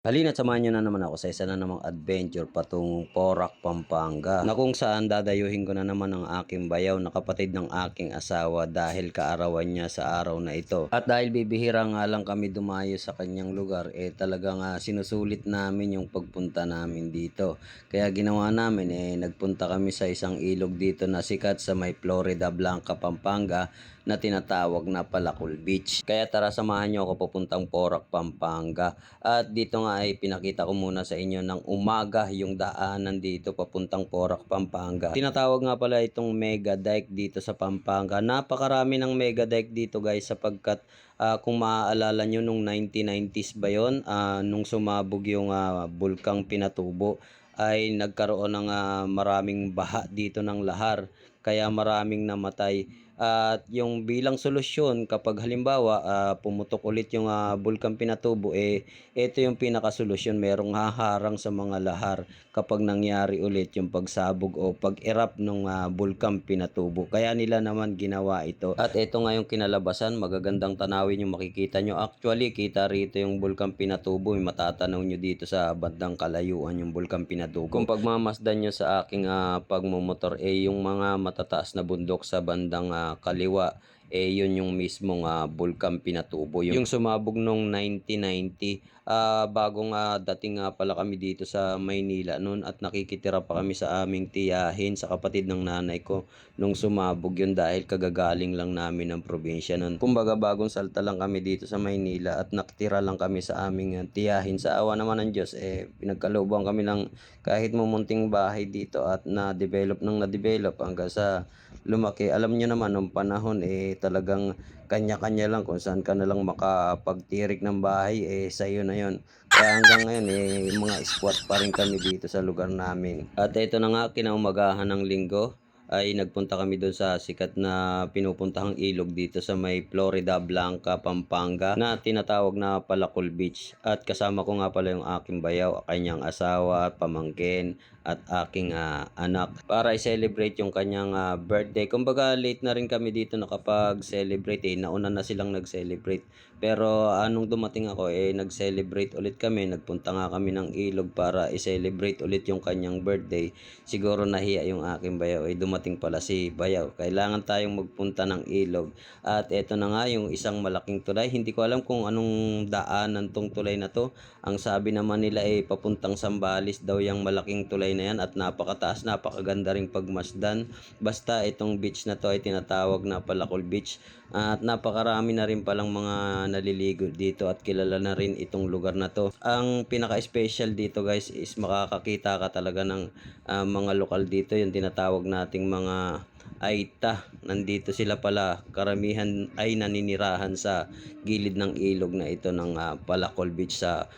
Halina't samahan nyo na naman ako sa isa na namang adventure patungong Porac, Pampanga na kung saan dadayuhin ko na naman ang aking bayaw na kapatid ng aking asawa dahil kaarawan niya sa araw na ito. At dahil bibihira nga lang kami dumayo sa kanyang lugar, eh talagang ah, sinusulit namin yung pagpunta namin dito. Kaya ginawa namin, eh nagpunta kami sa isang ilog dito na sikat sa may Florida Blanca, Pampanga na tinatawag na Palacol Beach. Kaya tara samahan nyo ako papuntang Porac, Pampanga. At dito nga ay pinakita ko muna sa inyo ng umaga yung daanan dito papuntang Porac, Pampanga. Tinatawag nga pala itong Mega Dike dito sa Pampanga. Napakarami ng Mega Dike dito guys sapagkat ah, kung maaalala nyo nung 1990s ba yon ah, nung sumabog yung ah, bulkang Pinatubo ay nagkaroon ng ah, maraming baha dito ng lahar kaya maraming namatay at yung bilang solusyon kapag halimbawa ah, pumutok ulit yung ah, bulkan pinatubo eh ito yung pinakasolusyon merong haharang sa mga lahar kapag nangyari ulit yung pagsabog o pag-erupt ng ah, bulkan pinatubo. Kaya nila naman ginawa ito. At ito nga yung kinalabasan magagandang tanawin yung makikita nyo. Actually kita rito yung bulkan pinatubo yung matatanaw nyo dito sa bandang kalayuan yung bulkan pinatubo. Kung pagmamasdan nyo sa aking ah, pagmumotor eh yung mga matataas na bundok sa bandang kaliwa eh yun yung mismong ah, bulkan pinatubo. Yung, yung sumabog nung 1990 ah bagong ah, dating nga pala kami dito sa Maynila noon at nakikitira pa kami sa aming tiyahin sa kapatid ng nanay ko nung sumabog yun dahil kagagaling lang namin ng probinsya noon kumbaga bagong salta lang kami dito sa Maynila at nakitira lang kami sa aming ah, tiyahin. Sa awa naman ng Diyos eh pinagkalooban kami ng kahit mumunting bahay dito at na-develop nang na-develop hanggang sa lumaki. Alam nyo naman, nung panahon, eh, talagang kanya-kanya lang kung saan ka na lang makapagtirik ng bahay, eh, sa'yo na yon Kaya hanggang ngayon, eh, mga squat pa rin kami dito sa lugar namin. At ito na nga, kinaumagahan ng linggo, ay nagpunta kami doon sa sikat na pinupuntahang ilog dito sa may Florida Blanca, Pampanga na tinatawag na Palacol Beach. At kasama ko nga pala yung aking bayaw, kanyang asawa, pamangkin, at aking ah, anak para i-celebrate yung kanyang ah, birthday. Kumbaga late na rin kami dito nakapag-celebrate eh. Nauna na silang nag-celebrate. Pero anong dumating ako eh nag-celebrate ulit kami. Nagpunta nga kami ng ilog para i-celebrate ulit yung kanyang birthday. Siguro nahiya yung aking bayaw eh dumating pala si bayaw. Kailangan tayong magpunta ng ilog. At eto na nga yung isang malaking tulay. Hindi ko alam kung anong daanan tong tulay na to. Ang sabi naman nila eh papuntang Sambales daw yung malaking tulay na yan at napakataas, napakaganda ring pagmasdan. Basta itong beach na to ay tinatawag na Palacol Beach at napakarami na rin palang mga naliligo dito at kilala na rin itong lugar na to. Ang pinaka-special dito guys is makakakita ka talaga ng ah, mga lokal dito, yung tinatawag nating mga Aita. Nandito sila pala. Karamihan ay naninirahan sa gilid ng ilog na ito ng ah, Palacol Beach sa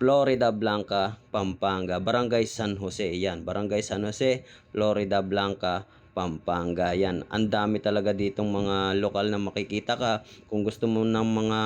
Florida Blanca, Pampanga. Barangay San Jose. Yan. Barangay San Jose, Florida Blanca, Pampanga. Yan. Ang dami talaga ditong mga lokal na makikita ka. Kung gusto mo ng mga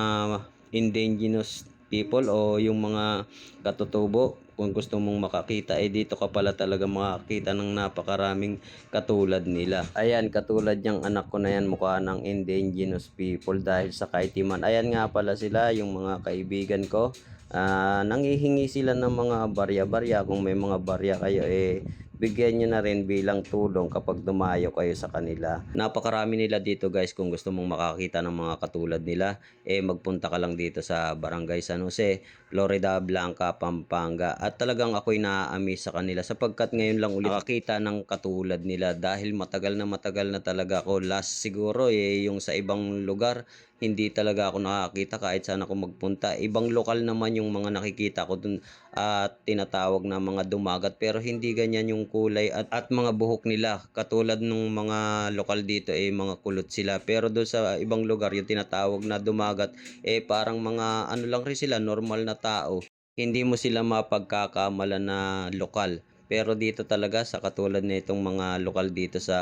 indigenous people o yung mga katutubo kung gusto mong makakita eh dito ka pala talaga makakita ng napakaraming katulad nila. Ayan katulad niyang anak ko na yan mukha ng indigenous people dahil sa kaitiman. Ayan nga pala sila yung mga kaibigan ko. Ah, nangihingi sila ng mga barya-barya. Kung may mga barya kayo eh bigyan nyo na rin bilang tulong kapag dumayo kayo sa kanila. Napakarami nila dito guys kung gusto mong makakita ng mga katulad nila. Eh magpunta ka lang dito sa Barangay San Jose, Florida Blanca, Pampanga. At talagang ako'y naa-amaze sa kanila sapagkat ngayon lang ulit nakakita ng katulad nila. Dahil matagal na matagal na talaga ako. Last siguro eh yung sa ibang lugar hindi talaga ako nakakita kahit saan ako magpunta. Ibang lokal naman yung mga nakikita ko dun at tinatawag na mga dumagat pero hindi ganyan yung kulay at, at mga buhok nila. Katulad nung mga lokal dito eh mga kulot sila. Pero doon sa ibang lugar yung tinatawag na dumagat eh parang mga ano lang rin sila normal na tao. Hindi mo sila mapagkakamala na lokal. Pero dito talaga sa katulad nitong mga lokal dito sa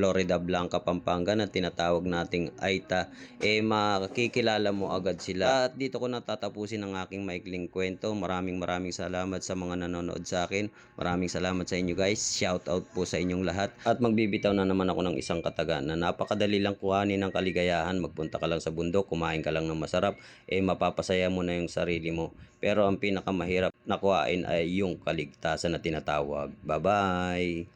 Florida Blanca, Pampanga na tinatawag nating Aita, eh makikilala mo agad sila. At dito ko natatapusin ang aking maikling kwento. Maraming maraming salamat sa mga nanonood sa akin. Maraming salamat sa inyo guys. Shout out po sa inyong lahat. At magbibitaw na naman ako ng isang kataga na napakadali lang kuhanin ng kaligayahan. Magpunta ka lang sa bundok, kumain ka lang ng masarap, eh mapapasaya mo na yung sarili mo. Pero ang pinakamahirap nakuhain ay yung kaligtasan na tinatawag. Bye-bye!